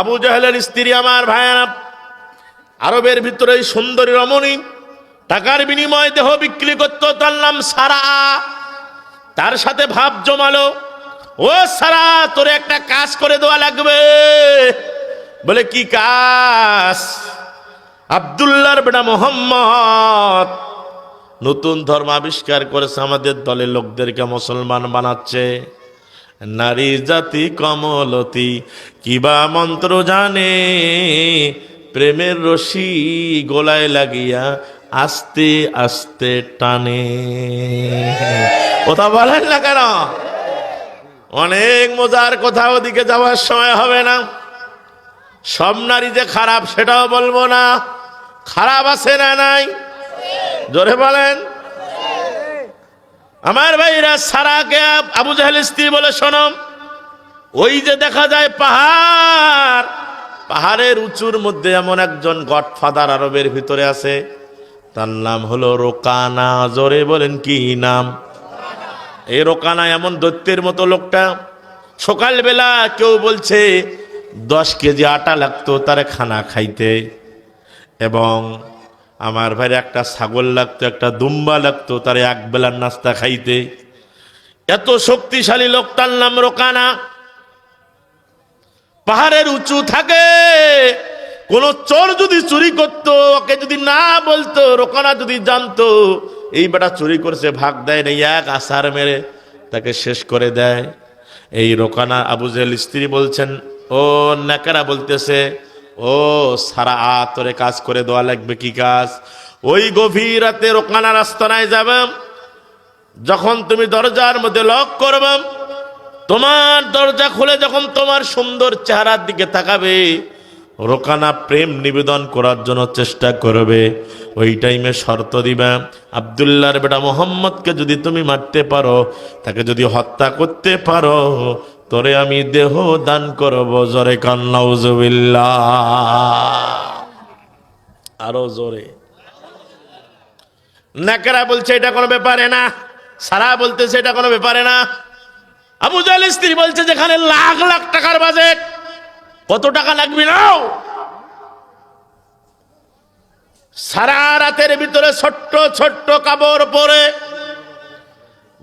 আবু জাহেলের স্ত্রী আমার ভাইয়ারা, আরবের ভিতরে সুন্দরী রমণী, টাকার বিনিময়ে দেহ বিক্রি করতো, তার নাম সারা। তার সাথে ভাব জমালো, ও সারা, তোরে একটা কাজ করে দেওয়া লাগবে। বলে, কি কাজ? আবদুল্লাহর বেটা মোহাম্মদ নতুন ধর্ম আবিষ্কার করেছে আমাদের দলের লোকদেরকে মুসলমান বানাচ্ছে। নারী জাতি কমলতি, কিবা মন্ত্র জানে? প্রেমের রশি গোলায় লাগিয়া আস্তে আস্তে টানে। কথা বলেন না কেন? অনেক মজার কথা ওদিকে যাওয়ার সময় হবে না। সব নারী যে খারাপ, সেটাও বলব না। খারাপ আছে না নাই? জোরে বলেন। আমার ভাইরা সারাকে আবু জাহেল স্ত্রী বলে শোনম ওই যে দেখা যায় পাহাড়, পাহাড়ের উঁচুর মধ্যে এমন একজন গডফাদার আরবের ভিতরে আছে। তার নাম হলো রোকানা। জোরে বলেন কি নাম? এই রোকানা এমন দৈত্যের মতো লোকটা। সকালবেলা কেউ বলছে, দশ কেজি আটা লাগতো তার খানা খাইতে। এবং আমার ভাইয়ের একটা ছাগল লাগতো, একটা দুম্বা লাগতো, তার এক বেলার নাস্তা খাইতে। এত শক্তিশালী লোকটার নাম রোকানা। পাহাড়ের উঁচু থাকে, কোন চোর যদি চুরি করতো, ওকে যদি না বলতো, রোকানা যদি জানতো, এই বেটা চুরি করছে, ভাগ দেয় না এক আসার মেরে তাকে শেষ করে দেয়। এই রোকানা আবু জেল স্ত্রী বলছেন, ও নাকারা বলতেছে ও, সারা আতরে কাজ করে দেওয়া লাগবে কি কাজ? ওই গভীর রাতে রোকানা রাস্তায় যাবে, যখন তুমি দরজার মধ্যে লক করবে, তোমার দরজা খুলে যখন তোমার সুন্দর চেহারার দিকে তাকাবে, রোকানা প্রেম নিবেদন করার জন্য চেষ্টা করবে। ওই টাইমে শর্ত দিবে, আবদুল্লাহর বেটা মোহাম্মদকে যদি তুমি মারতে পারো, তাকে যদি হত্যা করতে পারো তোরে আমি দেহ দান করব, জোরে কান্নাউজবিল্লা আরও জোরে। নাকেরা বলছে, এটা কোনো ব্যাপারে না। সারা বলতেছে, এটা কোনো ব্যাপারে না। আবু জাল স্ত্রী বলছে, যেখানে লাখ লাখ টাকার বাজেট, কত টাকা লাগবে নাও? সারা রাতের ভিতরে ছোট্ট ছোট্ট কাপড় পরে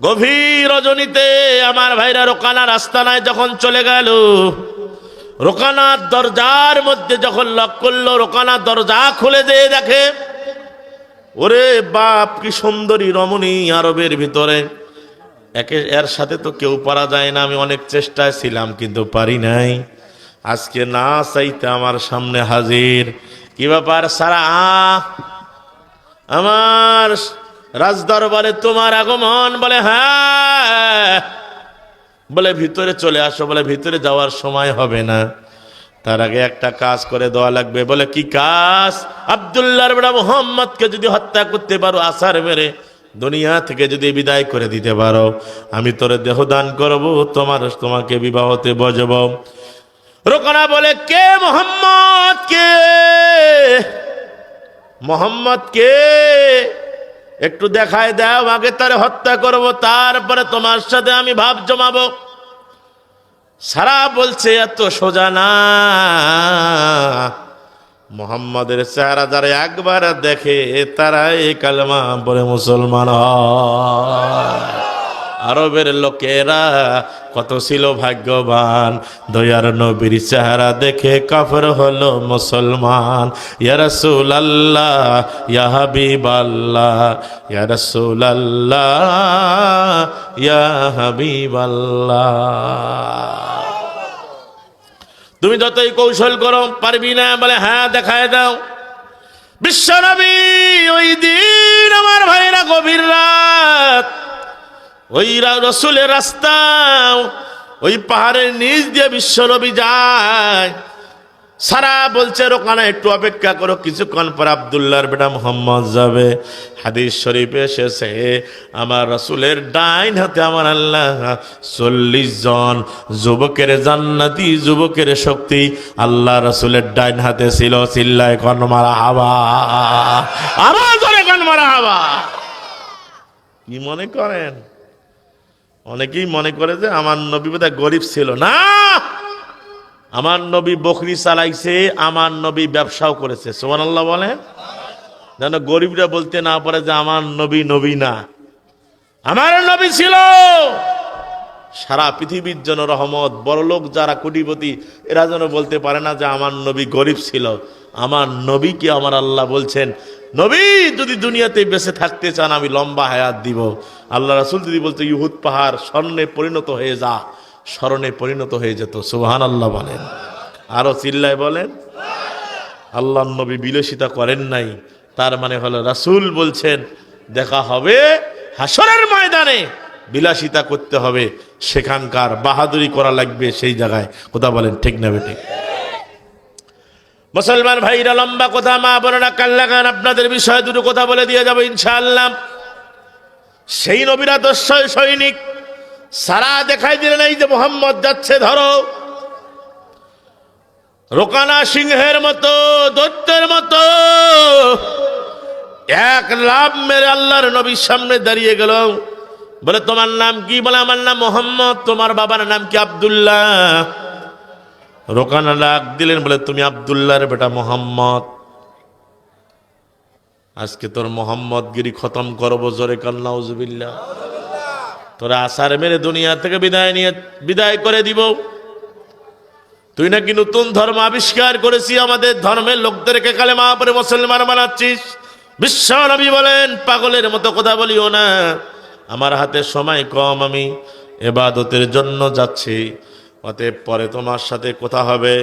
গভীর রজনীতে আমার ভাইরা রোকানা রাস্তা নাই যখন চলে গেল, রোকানার দরজার মধ্যে যখন লক করল, রোকানা দরজা খুলে দিয়ে দেখে, ওরে বাপ কি সুন্দরী রমণী আরবের ভিতরে। একে, এর সাথে তো কেউ পারা যায় না, আমি অনেক চেষ্টায় ছিলাম কিন্তু পারি নাই। আজকে না চাইতে আমার সামনে হাজির। কি ব্যাপার সারা? আমার রাজদরবারে তোমার আগমন বলে হ্যাঁ। বলে, ভিতরে চলে আসো। বলে, ভিতরে যাওয়ার সময় হবে না। তার আগে একটা কাজ করে দেওয়া লাগবে। বলে, কি কাজ? আবদুল্লাহর বেড়া মোহাম্মদকে যদি হত্যা করতে পারো, আসার মেরে দুনিয়া থেকে যদি বিদায় করে দিতে পারো, আমি তোরে দেহ দান করব, তোমার, তোমাকে বিবাহতে বজব রোকনা বলে, কে মোহাম্মদ কে মোহাম্মদ কে একটু দেখায় দাও, আগে তারে হত্যা করব, তারপরে তোমার সাথে আমি ভাব জমাবো। সারা বলছে, এত সোজা না। মোহাম্মদের চেহারা যারা একবার দেখে, তারা এই কালমা বলে মুসলমান হয়। আরবের লোকেরা কত ছিল ভাগ্যবান। দয়ার নবীর চেহারা দেখে কাফর হলো মুসলমান। ইয়া রাসূল আল্লাহ ইয়া হাবিব আল্লাহ ইয়া রাসূল আল্লাহ আল্লাহ তুমি যতই কৌশল করো, পারবি না, বলে হ্যাঁ দেখায় দাও। বিশ্বনবী ওই দিন আমার ভাইরা গভীর রাত ওই রসুলের রাস্তা ওই পাহাড়ের নিচ দিয়ে বিশ্বনবী যায়। সারা বলছে, রোকানা, একটু অপেক্ষা করো, কিছুক্ষণ পর আবদুল্লাহর বেটা মোহাম্মদ যাবে। হাদিস শরীফে এসেছে, আমার রসুলের ডাইন হাতে আমার আল্লাহ চল্লিশ জন যুবকের জান্নাতি, যুবকের শক্তি। আল্লাহ রসুলের ডাইন হাতে ছিল চিল্লায় কন মারা হাবা আরও জোরে মারা হাবা কি মনে করেন? অনেকেই মনে করে যে আমার নবী বোধহয় গরিব ছিল। না! আমার নবী বকরি চালাইছে, আমার নবী ব্যবসাও করেছে। সোমান আল্লাহ বলেন। যেন গরিবরা বলতে না পারে যে আমার নবী নবী না। আমার নবী ছিল! সারা পৃথিবীর জন্য রহমত। বড়লোক যারা কোটিপতি, এরা যেন বলতে পারে না যে আমার নবী গরিব ছিল। আমার নবীকে আমার আল্লাহ বলছেন, নবী, যদি দুনিয়াতে বেঁচে থাকতে চান, আমি লম্বা হায়াত দিব। আল্লাহ রাসুল যদি বলতো, ইহুদ পাহাড় স্বর্ণে পরিণত হয়ে যা স্মরণে পরিণত হয়ে যেত। সুহান আল্লাহ বলেন। আরও চিল্লায় বলেন, আল্লাহ নবী বিলসিতা করেন নাই। তার মানে হলো রাসূল বলছেন, দেখা হবে হাসরের ময়দানে, বিলাসিতা করতে হবে। সেখানকার বাহাদুরি করা লাগবে সেই জায়গায়। কথা বলেন ঠিক না বেঠিক। মুসলমান ভাইরা, লম্বা কথা, মা বোনেরা কাল্লাগান আপনাদের বিষয়ে দুটো কথা বলে দিয়ে যাব ইনশাআল্লাহ। সেই নবীরা দস্যয় সৈনিক, সারা দেখাই দিলেন এই যে মোহাম্মদ যাচ্ছে, ধরো। রোকানা সিংহের মতো দৈত্যের মতো, এক লাভ মেরে আল্লাহর নবীর সামনে দাঁড়িয়ে গেল। বলে, তোমার নাম কি? বলে, আমার নাম মোহাম্মদ, তোমার বাবার নাম কি আব্দুল্লাহ? রোকানা ডাক দিলেন বলে, তুমি আব্দুল্লাহর বেটা মোহাম্মদ। আজকে তোর মোহাম্মদ গিরি খতম করব জোরে কান্নাউজবিল্লা তোরা আসার মেরে দুনিয়া থেকে বিদায় নিয়ে, বিদায় করে দিব। তুই নাকি নতুন ধর্ম আবিষ্কার করেছি, আমাদের ধর্মের লোকদেরকে কালে মা পরে মুসলমান বানাচ্ছিস। বিশ্ব নবী বলেন, পাগলের মতো কথা বলিও না। আমার হাতে সময় কম, আমি এবাদতের জন্য যাচ্ছি। অতএব পরে তোমার সাথে কথা হবে।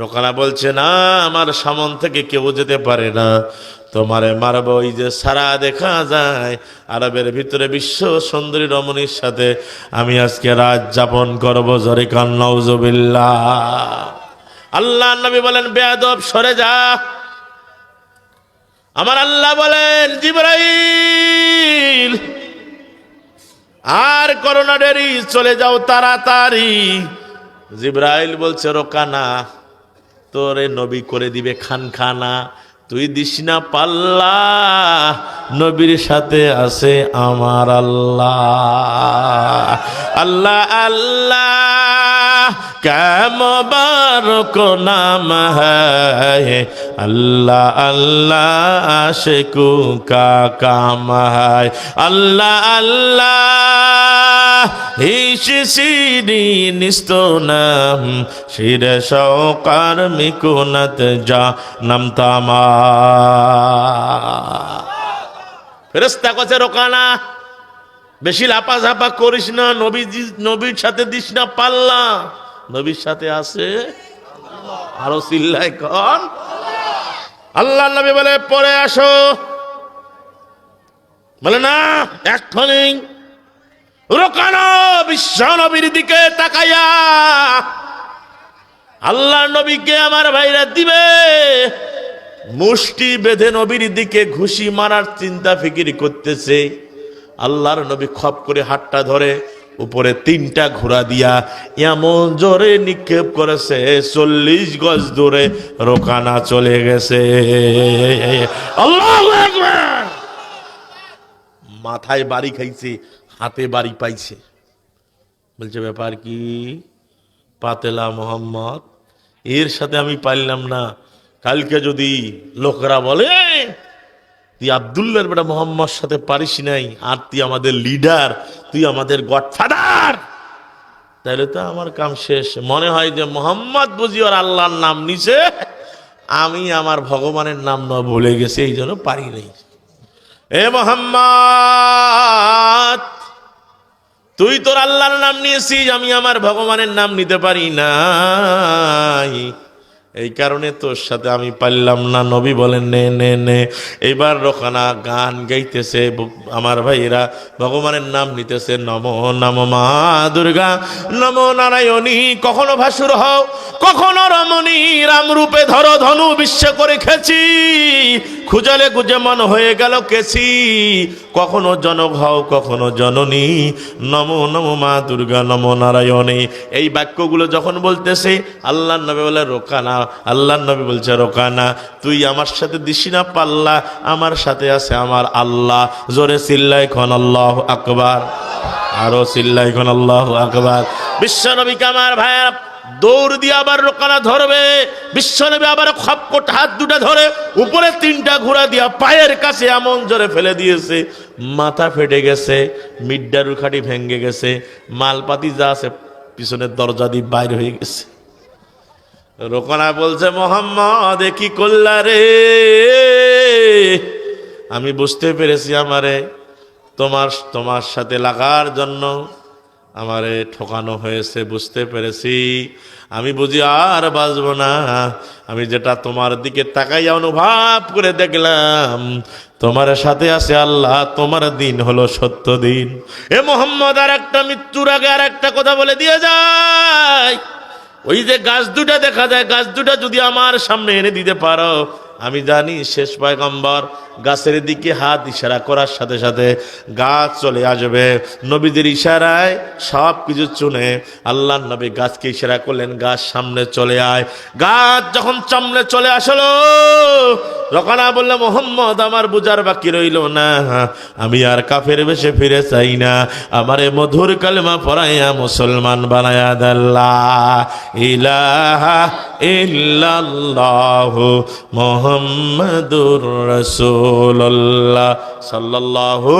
রোকানা বলছে, না, আমার সামন থেকে কেউ যেতে পারে না। তোমারে মারব ওই যে সারা দেখা যায় আরবের ভিতরে বিশ্ব সুন্দরী রমণীর সাথে। আমি আজকে রাত যাপন করব জরে কান্নাউজবিল্লা আল্লাহ নবী বলেন, বেয়াদব, সরে যা। আমার আল্লাহ বলেন, জিব্রাইল, আর করোনা ডেরি চলে যাও তাড়াতাড়ি। জিব্রাইল বলছে, রোকানা, তোরে নবী করে দিবে খান খানা তুই দিস না পাল্লা, নবীর সাথে আছে আমার আল্লাহ। আল্লাহ আল্লাহ কেমবারক নাম হ্যায় আল্লাহ আল্লাহ আশেকু কা কাম হায়। আল্লাহ আল্লাহ হিস সিরি নিস্ত নাম, শির সৌকার মিকুনত যা নাম তামা। ফেরেস্তা কাছে রোকানা, বেশি লাপা ঝাপা করিস না নবী নবীর সাথে দিস না পাল্লা। নবীর সাথে আছে? আরও চিল্লাই কন। আল্লাহ নবী বলে, পরে আসো। বলে, না এক্ষণি রোকানো বিশ্ব নবীর দিকে তাকাইয়া আল্লাহ নবীকে আমার ভাইরা দিবে। মুষ্টি বেঁধে নবীর দিকে ঘুষি মারার চিন্তা ফিকির করতেছে। আল্লাহর নবী খপ করে হাতটা ধরে উপরে তিনটা ঘোড়া দিয়া এমন জোরে নিক্ষেপ করেছে, চল্লিশ গজ দূরে রোকানা চলে গেছে। আল্লাহু! মাথায় বাড়ি খাইছে হাতে বাড়ি পাইছে। বলছে, ব্যাপার কি? পাতেলা মোহাম্মদ, এর সাথে আমি পারলাম না। কালকে যদি লোকরা বলে, তুই আবদুল্লার বেটা মোহাম্মদ সাথে পারিস নাই, আর তুই আমাদের লিডার তুই আমাদের গডফাদার তাহলে তো আমার কাম শেষ। মনে হয় যে মোহাম্মদ বুঝি ওর আল্লাহর নাম নিছে, আমি আমার ভগবানের নাম না ভুলে গেছি এই জন্য পারি নাই। এ মোহাম্মদ তুই তোর আল্লাহর নাম নিয়েছিস, আমি আমার ভগবানের নাম নিতে পারি নাই। এই কারণে তোর সাথে আমি পারলাম না, নবী বলেন, নে নে নে। এবার রোখানা গান গাইতেছে আমার ভাইয়েরা ভগবানের নাম নিতেছে, নম নম মা দুর্গা, নম নারায়ণী, কখনো ভাসুর হও, কখনো রমণী রামরূপে ধরো ধনু বিশ্ব করে খেছি। খুঁজালে গুজে মন হয়ে গেল কেছি কখনো জনক হও, কখনো জননী। নম নম মা দুর্গা, নম নারায়ণী। এই বাক্যগুলো যখন বলতেছে আল্লাহ নবী বলে, রোকানা আল্লাহ নবী বলছে, রোকানা। তুই আমার সাথে দিস না, পাল্লা। আমার সাথে আছে আমার আল্লাহ। জোরে চিল্লাই খন, আল্লাহ আকবার। আরও চিল্লাই খন, আল্লাহ আকবার। বিশ্ব নবীকে আমার ভাইয়া দৌড় দিয়ে আবার রোকানা ধরবে। বিশ্বনবী আবার খপকট হাত দুটা ধরে উপরে তিনটা ঘোড়া দিয়া পায়ের কাছে এমন জোরে ফেলে দিয়েছে। মাথা ফেটে গেছে মিড্ডারু খাটি ভেঙে গেছে, মালপাতি যা আছে পিছনের দরজা দিয়ে বাইর হয়ে গেছে। রোকনা বলছে, মোহাম্মদ কি করলা রে? আমি বুঝতে পেরেছি আমারে। তোমার তোমার সাথে লাগার জন্য আমারে ঠকানো হয়েছে, বুঝতে পেরেছি। আমি বুঝি আর বাঁচব না। আমি যেটা তোমার দিকে তাকাইয়া অনুভব করে দেখলাম, তোমার সাথে আছে আল্লাহ, তোমার দিন হলো সত্য দিন। এ মোহাম্মদ আর একটা মৃত্যুর আগে আর একটা কথা বলে দিয়ে যায় ওই যে গাছ দুটা দেখা যায়, গাছ দুটা যদি আমার সামনে এনে দিতে পারো আমি জানি শেষ পয়গম্বর গাছের দিকে হাত ইশারা করার সাথে সাথে গাছ চলে আসবে। নবীদের ইশারায় সব কিছু চুনে আল্লাহ নবী গাছকে ইশারা করলেন, গাছ সামনে চলে আয়। গাছ যখন সামনে চলে আসলো রকানা বললে, মোহাম্মদ, আমার বুঝার বাকি রইল না। আমি আর কাফের বেশে ফিরে চাই না। আমারে মধুর কালমা পড়াইয়া মুসলমান বানায়া দাল্লাহ ইলাহা ইল্লাল্লাহ মোহাম্মদুর রসুল্লাহ সাল্লাল্লাহু